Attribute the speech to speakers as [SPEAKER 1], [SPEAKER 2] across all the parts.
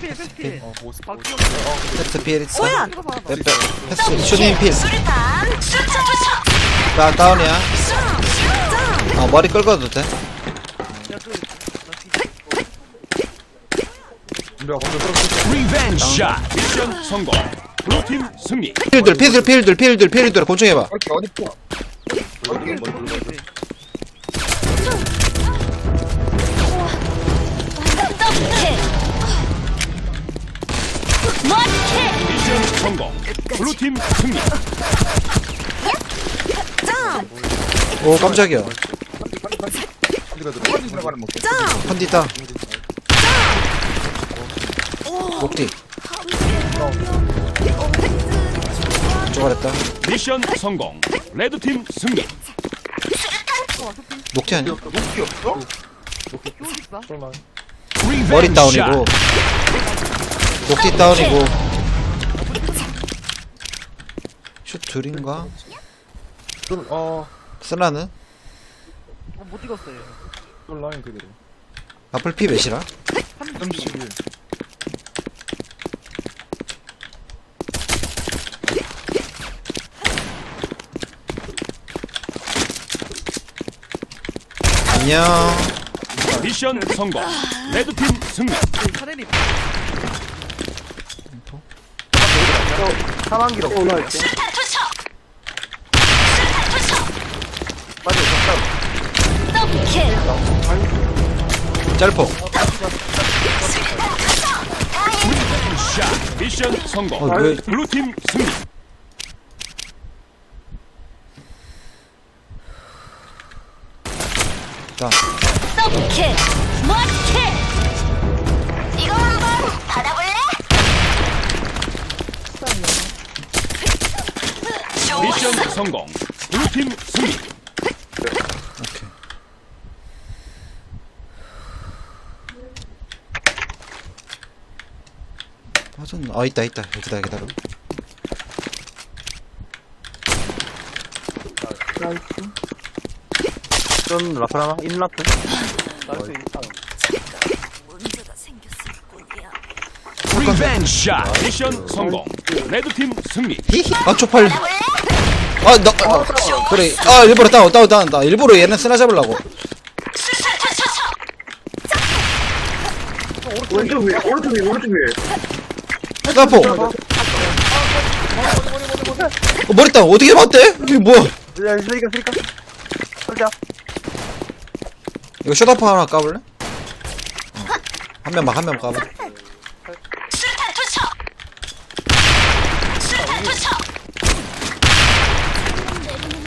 [SPEAKER 1] 필, 패스 필.
[SPEAKER 2] 어 모습
[SPEAKER 1] 박기영.
[SPEAKER 3] 패스 필 있어?
[SPEAKER 4] 뭐야?
[SPEAKER 1] 이거 봐.
[SPEAKER 3] 빼, 빼. 패스 슈팅 필.
[SPEAKER 4] 수류탄 수류탄 투척
[SPEAKER 3] 나 다운이야. 어 머리 끌어도 돼?
[SPEAKER 1] 야, 그, 나 뒤-
[SPEAKER 2] 준비가 먼저 끌어붙여
[SPEAKER 5] 리벤지 샷 미션 성공. 블루팀 승리.
[SPEAKER 3] 필들 필들 필들 필들 필들. 고정해봐.
[SPEAKER 2] 이렇게 어디 포 어디
[SPEAKER 4] 더블킬
[SPEAKER 5] 미션 성공. 블루팀 승리.
[SPEAKER 4] 점!
[SPEAKER 3] 오 깜짝이야. 컨디 있다. 목뒤 쪼가랬다
[SPEAKER 5] 미션 성공. 레드팀 승리.
[SPEAKER 3] 목뒤 아니야? 머리 다운이고 목뒤 다운이고 슛 둘인가?
[SPEAKER 2] 어
[SPEAKER 3] 쓰나는?
[SPEAKER 1] 어, 못 찍었어요.
[SPEAKER 2] 쫄 라인 그대로
[SPEAKER 3] 앞플 피 몇이라?
[SPEAKER 2] 31
[SPEAKER 3] 안녕
[SPEAKER 5] 미션 성공 레드팀 승리
[SPEAKER 1] 그 차례리.
[SPEAKER 2] 사망기로 올라갈게
[SPEAKER 4] 수류탄 투척!
[SPEAKER 2] 맞아 적당
[SPEAKER 4] 더블킬
[SPEAKER 3] 짤포.
[SPEAKER 5] 샷 미션 성공.
[SPEAKER 3] 어, 왜-
[SPEAKER 5] 블루팀 승리.
[SPEAKER 3] 자.
[SPEAKER 4] 더블킬 머리킬? 이거 한번 받아볼래?
[SPEAKER 5] 미션 성공. 블루팀 승리.
[SPEAKER 3] 오케이. 빠졌나? 아 있다 있다. 기다려 기다려.
[SPEAKER 2] 좀 라플 하나? 인 라플?
[SPEAKER 4] 문제가 생겼을 뿐이야
[SPEAKER 5] 리벤지 샷 미션 성공. 레드팀 승리.
[SPEAKER 3] 히히. 아 초팔 아 나 아, 그래. 아 일부러 다운 다운 다운 나 일부러 얘는 쓰나 잡으려고.
[SPEAKER 2] 오른쪽 위에 오른쪽 위에 오른쪽 위에.
[SPEAKER 3] 어, 머리 다운. 어떻게 맞대? 이게 뭐야?
[SPEAKER 2] 야 쓰리까 쓰리까 살자.
[SPEAKER 3] 이거 쇼다파 하나 까볼래? 어. 한 명만 한 명만 까봐
[SPEAKER 4] 수류탄 투척 수류탄 투척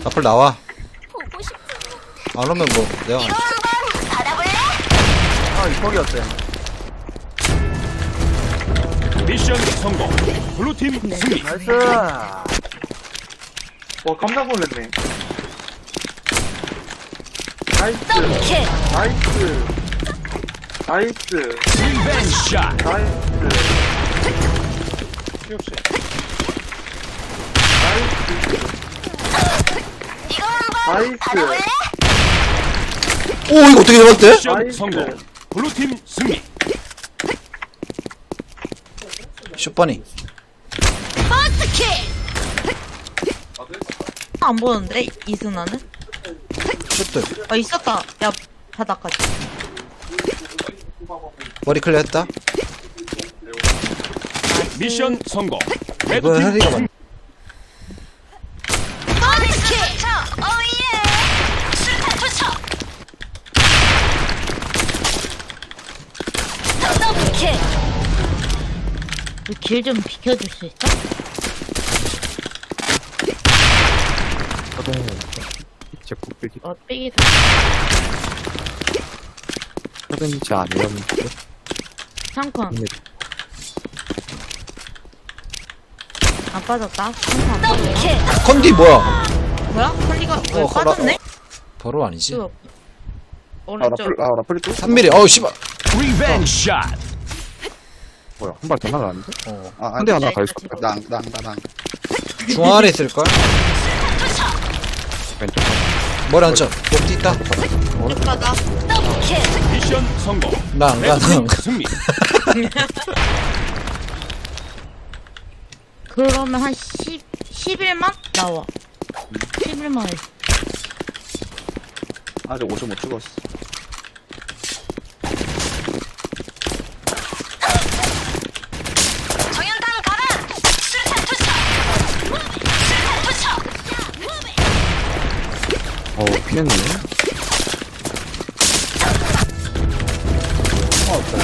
[SPEAKER 3] 앞을 나와.
[SPEAKER 4] 보고 싶은
[SPEAKER 3] 안 오면 뭐 내가
[SPEAKER 4] 이거 한번 받아볼래?
[SPEAKER 2] 아이 턱이었어요
[SPEAKER 5] 미션 성공. 블루팀 승리.
[SPEAKER 2] 나이스. 와 깜짝 놀랐네. 나이스.
[SPEAKER 4] 더블킬
[SPEAKER 2] 나이스. 나이스.
[SPEAKER 5] 리벤지 샷
[SPEAKER 2] 나이스. 역시. 나이스 나이스?
[SPEAKER 3] 오 이거 어떻게 잡았대?
[SPEAKER 5] 미션
[SPEAKER 2] 나이스.
[SPEAKER 5] 성공 블루팀 승리
[SPEAKER 4] 퍼스트킬
[SPEAKER 6] 안 보는데 이순아는?
[SPEAKER 3] 슛들
[SPEAKER 6] 아 있었다. 야 바닥까지.
[SPEAKER 3] 머리 클리어 했다
[SPEAKER 5] 미션 성공
[SPEAKER 3] 이거
[SPEAKER 5] 레드팀
[SPEAKER 3] 해리가
[SPEAKER 5] 승리
[SPEAKER 3] 맞
[SPEAKER 6] 길 좀 비켜줄 수 있어?
[SPEAKER 2] 제 국백이
[SPEAKER 6] 어 삐기다.
[SPEAKER 2] 서든지 아니었는데
[SPEAKER 6] 상권. 안 빠졌다. 상권 안 빠졌다.
[SPEAKER 3] 컨디 뭐야
[SPEAKER 6] 뭐야? 컬리가 왜
[SPEAKER 3] 어,
[SPEAKER 6] 빠졌네?
[SPEAKER 3] 바로 아니지
[SPEAKER 6] 그 오른쪽.
[SPEAKER 2] 아 라플이 또
[SPEAKER 3] 3mm 어우 씨발
[SPEAKER 5] 리벤지 샷
[SPEAKER 2] 뭐야 한 발더 나가는데? 어한대 하나 가 있어
[SPEAKER 6] 네,
[SPEAKER 2] 낭낭낭낭
[SPEAKER 3] 중앙 안에 있을걸?
[SPEAKER 2] 왼쪽
[SPEAKER 3] 머리 한점 목뒤 있다.
[SPEAKER 4] 더블킬.
[SPEAKER 5] 미션 성공.
[SPEAKER 3] 나안 가, 나안 가.
[SPEAKER 5] 승리.
[SPEAKER 6] 그러면 한 10, 11만? 나와. 11만 에.
[SPEAKER 7] 아직 5점 못 찍었어.
[SPEAKER 4] 정연탄 가라. 수류탄 투척. 수류탄 투척.
[SPEAKER 7] 어, 피했네. 어, 없다.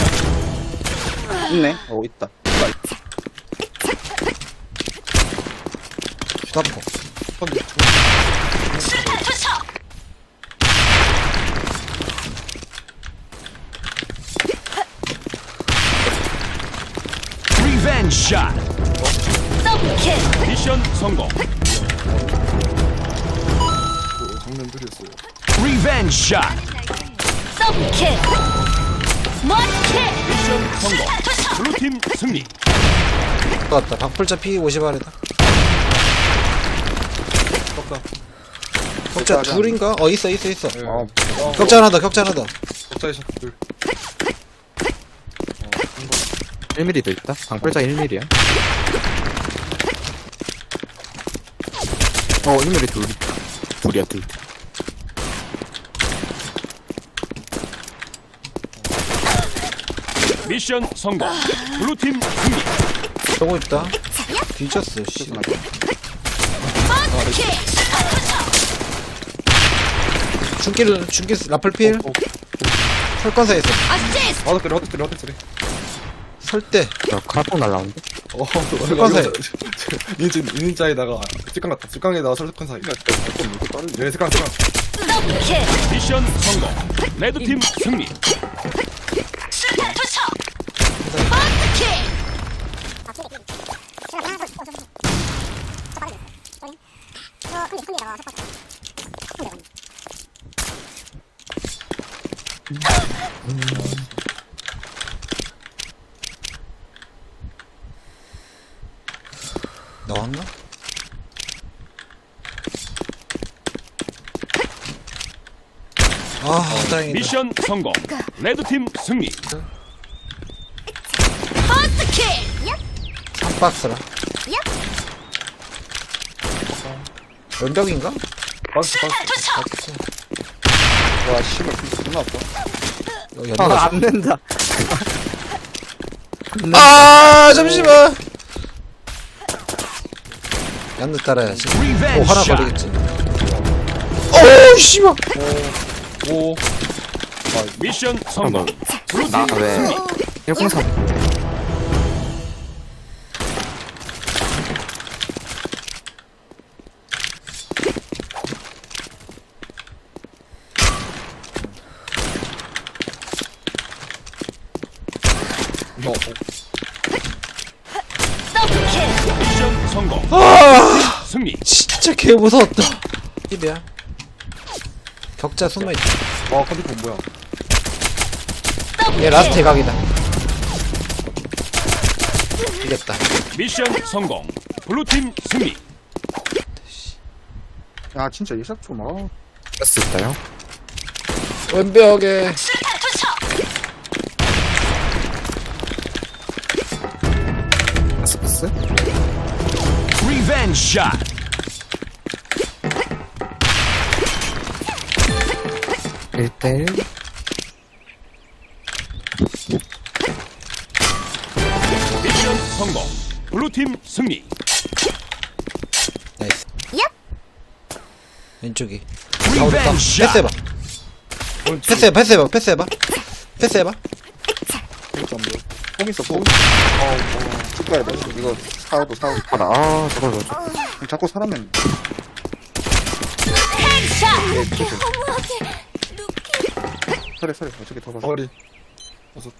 [SPEAKER 7] 있네. 어, 있다.
[SPEAKER 3] 휴다포.
[SPEAKER 4] 수류탄 투척.
[SPEAKER 5] 리벤지 샷.
[SPEAKER 4] 더블킬.
[SPEAKER 5] 미션 성공. 리벤지 샷.
[SPEAKER 4] 더블킬. 원킬.
[SPEAKER 5] 미션 성공. 블루팀 승리.
[SPEAKER 3] 맞다. 박풀자 피 50알이다. 격자 둘인가? 어, 있어, 있어, 있어.
[SPEAKER 7] 어,
[SPEAKER 3] 격자 하나 더, 격자 하나 더.
[SPEAKER 8] 1mm도 있다. 방풀자 1mm야. 어, 1mm 둘. 둘이야, 둘.
[SPEAKER 5] 미션 성공. 블루팀 승리.
[SPEAKER 3] 쏘고 있다. 뒤졌어, 씨. 중길, 중길, 라플필. 설건사에서.
[SPEAKER 4] 어시스트.
[SPEAKER 2] 어떻게 어떻게 어떻게
[SPEAKER 3] 설대.
[SPEAKER 8] 야, 칼폭 날라오는데?
[SPEAKER 2] 어
[SPEAKER 3] 설건사에.
[SPEAKER 2] 인진 인자에다가 직강 같다 직강에다가 설득한 사이 네 직강 직강.
[SPEAKER 5] 미션 성공. 레드팀 승리.
[SPEAKER 4] 수류탄 투척. 원킬.
[SPEAKER 3] 나왔나? 아, 다행이다.
[SPEAKER 5] 미션 성공. 레드팀 승리.
[SPEAKER 4] 원킬.
[SPEAKER 3] 한 박스라. 연벽인가?
[SPEAKER 4] 수류탄 투척.
[SPEAKER 7] 와, 씨발, 존나 아파.
[SPEAKER 3] 어,
[SPEAKER 8] 아. 안 된다.
[SPEAKER 3] 아, 잠시만. 얀드 따라야지. 오, 하나
[SPEAKER 5] 샷.
[SPEAKER 3] 걸리겠지. 오, 씨발.
[SPEAKER 2] 오
[SPEAKER 5] 미션 성공. 블루팀
[SPEAKER 8] 나, 왜?
[SPEAKER 5] 승리.
[SPEAKER 8] 103.
[SPEAKER 4] 너더
[SPEAKER 5] 성공.
[SPEAKER 3] 아,
[SPEAKER 5] 승리.
[SPEAKER 3] 진짜 개 무서웠다. 입이야. 격자 숨어 있다.
[SPEAKER 2] 와 컨디션 뭐야
[SPEAKER 4] 더블킬.
[SPEAKER 3] 얘 라스트 대각이다. 이겼다.
[SPEAKER 5] 미션 성공. 블루팀 승리.
[SPEAKER 7] 야, 진짜 이샷 좀, 아.
[SPEAKER 8] 패스 있다요?
[SPEAKER 3] 왼벽에.
[SPEAKER 5] 리벤지 샷.
[SPEAKER 8] 일대1
[SPEAKER 5] 미션 성공. 블루팀 승리.
[SPEAKER 3] 나이스. 왼쪽이. 아, 어렵다. 패스해봐. 패스해봐, 패스해봐, 패스해봐. 패스해봐.
[SPEAKER 7] 뽕 있어, 뽕. 어, 어, 축구해야 돼. 이거 사오고, 사오고.
[SPEAKER 8] 아, 나, 아, 저걸 왜 줘.
[SPEAKER 7] 자꾸 사람은.
[SPEAKER 4] 헤드샷.
[SPEAKER 7] 서래, 서래. 어차피 더 봐.
[SPEAKER 2] 머리 어섰다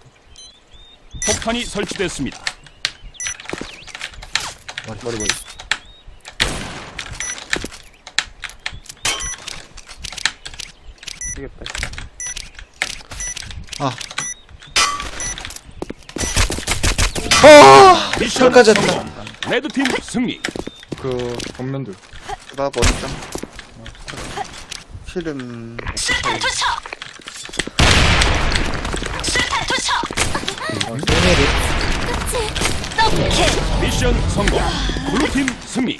[SPEAKER 5] 폭탄이 설치됐습니다.
[SPEAKER 7] 머리, 머리. 되겠다.
[SPEAKER 3] 아. 아! 끝까지 했다.
[SPEAKER 5] 레드팀 승리.
[SPEAKER 2] 그 전면들
[SPEAKER 7] 나 먼저. 필은
[SPEAKER 4] 술탄 투척! 술탄 투척!
[SPEAKER 3] 음, 음. 끝이
[SPEAKER 4] 더블킬!
[SPEAKER 5] 미션 성공. 블루팀 승리.